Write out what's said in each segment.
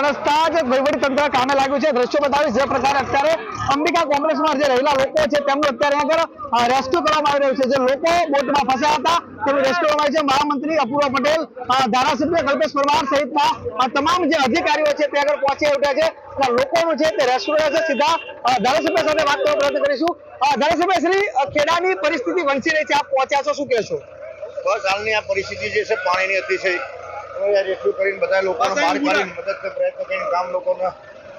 તરસતા જ તંત્ર કામે લાગ્યું છે. દ્રશ્યો બતાવીશ. જે પ્રકારે અત્યારે અંબિકા કોમ્પ્લેક્ષમાં જે રહેલા લોકો છે, તેમનું અત્યારે આગળ રેસ્ક્યુ કરવામાં આવી રહ્યું છે. જે લોકો બોટમાં ફસાયા હતા તેમનું રેસ્ક્યુ કરવામાં છે. મહામંત્રી અપૂર્વ પટેલ ધારાસભ્ય કલ્પેશ પરમાર સહિતના તમામ જે અધિકારીઓ છે, તે આગળ પહોંચી ઉઠ્યા છે. લોકોનું છે તે કર્યા છે, સીધા ધારાસભ્ય સાથે વાત કરવાનો પ્રયત્ન કરીશું. ધારાસભ્ય શ્રી ખેડાની પરિસ્થિતિ વંચી રહી છે. આપ પહોંચ્યા છો, શું કહેશો? બસ, હાલની આ પરિસ્થિતિ જે છે, પાણીની અતિશય હવે કરીને બધા લોકોને બહાર કાઢીને મદદ પ્રયત્ન કરીને ગામ લોકોના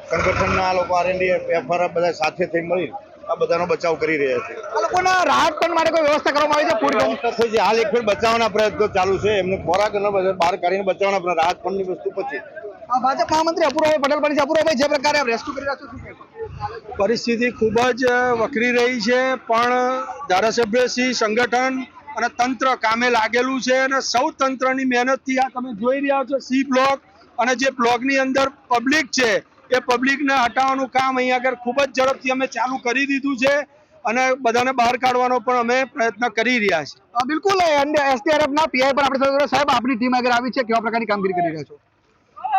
સંગઠનના લોકો આરએનડી એફઆર બધા સાથે થઈ મળી આ બધાનો બચાવ કરી રહ્યા છે. આ લોકોના રાહત પણ માટે કોઈ વ્યવસ્થા કરવામાં આવી છે? ફૂડ વ્યવસ્થા થઈ છે. હાલ એક ફેર બચાવવાના પ્રયત્નો ચાલુ છે. એમને ખોરાક અને બહાર કાઢીને બચાવવાના પ્રયત્ન રાહત ફંડની વસ્તુ પછી. આ ભાજપ મહામંત્રી અપૂર્વભાઈ પટેલ પણ છે. અપૂર્વભાઈ જે પ્રકારે રેસ્ક્યુ કરી રહ્યા છો પરિસ્થિતિ ખૂબ જ વકરી રહી છે. પણ ધારાસભ્યશ્રી સંગઠન અને તંત્ર કામે લાગેલું છે અને સૌ તંત્રની મહેનતથી આ તમે જોઈ રહ્યા છો સી બ્લોક અને જે બ્લોકની અંદર પબ્લિક છે એ પબ્લિકને હટાવવાનું કામ અહીંયા આગળ ખૂબ જ ઝડપથી અમે ચાલુ કરી દીધું છે અને બધાને બહાર કાઢવાનો પણ અમે પ્રયત્ન કરી રહ્યા છીએ. બિલકુલ એસડીઆરએફ ના પીઆઈ પણ આપણે સાથે સાહેબ આપની ટીમ આગળ આવી છે કેવા પ્રકારની કામગીરી કરી રહ્યા છો?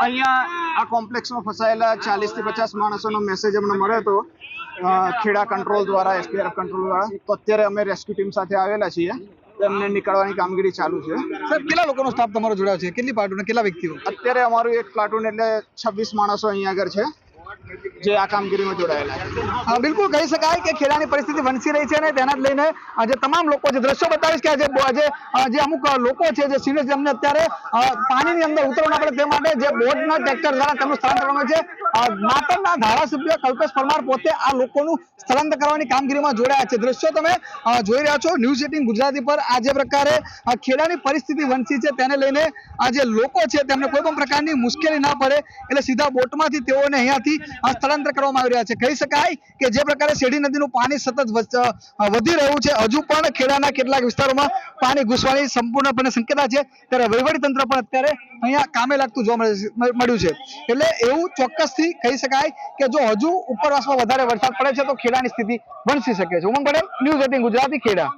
અહીંયા આ કોમ્પ્લેક્સમાં ફસાયેલા ચાલીસથી પચાસ માણસોનો મેસેજ અમને મળ્યો હતો. ખેડા કંટ્રોલ દ્વારા એસપીઆરએફ કંટ્રોલ દ્વારા. તો અત્યારે અમે રેસ્ક્યુ ટીમ સાથે આવેલા છીએ. તો એમને નીકળવાની કામગીરી ચાલુ છે. સાહેબ કેટલા લોકોનો સ્ટાફ તમારો જોડાયો છે? કેટલી પ્લાટુન કેટલા વ્યક્તિઓ? અત્યારે અમારું એક પ્લાટુન એટલે છવ્વીસ માણસો અહીંયા આગળ છે જે આ કામગીરીમાં જોડાયેલા બિલકુલ કહી શકાય કે ખેડાની પરિસ્થિતિ વંશી રહી છે અને તેના જ લઈને જે તમામ લોકો જે દ્રશ્યો બતાવીશ કે આજે બો- આજે અ, જે અમુક લોકો છે જે સિનિયર જેમને અત્યારે પાણીની અંદર ઉતરવું ના પડે તે માટે જે બોટના ટ્રેક્ટર દ્વારા તેમનું સ્થળાંતર છે માતરના ધારાસભ્ય કલ્પેશ પરમાર પોતે આ લોકોનું સ્થળાંતર કરવાની કામગીરીમાં જોડાયા છે. દ્રશ્યો તમે જોઈ રહ્યા છો. ન્યૂઝ એટીન ગુજરાતી પર આ જે પ્રકારે ખેડાની પરિસ્થિતિ વંશી છે. તેને લઈને આ જે લોકો છે, તેમને કોઈ પણ પ્રકારની મુશ્કેલી ના પડે, એટલે સીધા બોટમાંથી તેઓને અહીંયાથી સ્થળાંતર કરવામાં આવી રહ્યા છે. કહી શકાય કે જે પ્રકારે શેરડી નદીનું પાણી સતત વધી રહ્યું છે. હજુ પણ ખેડાના કેટલાક વિસ્તારોમાં પાણી ઘૂસવાની સંપૂર્ણપણે શક્યતા છે. ત્યારે વહીવટી તંત્ર પણ અત્યારે અહીંયા કામે લાગતું જોવા મળ્યું છે. એટલે એવું ચોક્કસથી કહી શકાય કે જો હજુ ઉપરવાસમાં વધારે વરસાદ પડે છે તો ખેડાની સ્થિતિ બનશી શકે છે. Umang Patel news eighteen Gujarati Kheda.